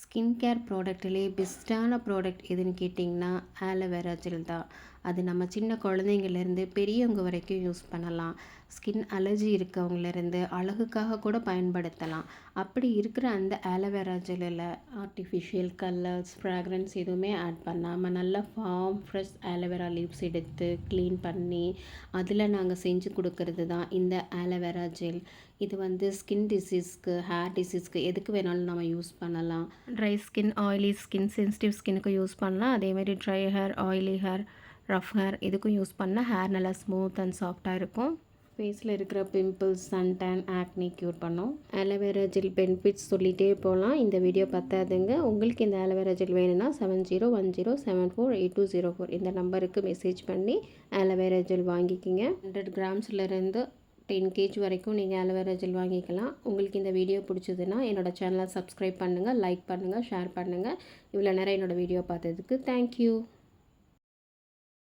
Skin care ப்ராடக்ட்டிலே பெஸ்ட்டான product எதுன்னு கேட்டிங்கன்னா ஆலோவேரா ஜெல் தான். அது நம்ம சின்ன குழந்தைங்கள்லேருந்து பெரியவங்க வரைக்கும் யூஸ் பண்ணலாம். ஸ்கின் அலர்ஜி இருக்கவங்கலேருந்து அழகுக்காக கூட பயன்படுத்தலாம். அப்படி இருக்கிற அந்த ஆலோவேரா ஜெல்லில் ஆர்டிஃபிஷியல் கலர்ஸ் ஃப்ராக்ரன்ஸ் எதுவுமே ஆட் பண்ணாமல் நல்லா farm fresh aloe vera leaves எடுத்து க்ளீன் பண்ணி அதில் நாங்கள் செஞ்சு கொடுக்கறது தான் இந்த ஆலோவேரா ஜெல் இது வந்து ஸ்கின் டிசீஸ்க்கு ஹேர் டிசீஸ்க்கு எதுக்கு வேணாலும் நம்ம யூஸ் பண்ணலாம். Dry skin oily skin sensitive ஸ்கின்னுக்கு யூஸ் பண்ணலாம். அதேமாதிரி dry hair oily hair rough hair இதுக்கும் யூஸ் பண்ணால் ஹேர் நல்லா ஸ்மூத் அண்ட் சாஃப்டாக இருக்கும். ஃபேஸில் இருக்கிற pimples sun tan acne cure பண்ணும் ஆலோவேரா ஜெல் பெனிஃபிட்ஸ் சொல்லிகிட்டே போகலாம் இந்த வீடியோ பத்தாதுங்க. உங்களுக்கு இந்த ஆலோவேரா ஜெல் வேணும்னா seven zero one zero seven four eight two zero four இந்த நம்பருக்கு மெசேஜ் பண்ணி ஆலோவேரா ஜெல் வாங்கிக்கிங்க. ஹண்ட்ரட் கிராம்ஸ்லேருந்து டென் கேஜ் வரைக்கும் நீங்கள் ஆலோவேரா ஜெல் வாங்கிக்கலாம். உங்களுக்கு இந்த வீடியோ பிடிச்சதுன்னா என்னோடய சேனலை சப்ஸ்கிரைப் பண்ணுங்கள் லைக் பண்ணுங்கள் ஷேர் பண்ணுங்கள் இவ்வளோ நேரம் என்னோடய வீடியோ பார்த்ததுக்கு தேங்க்யூ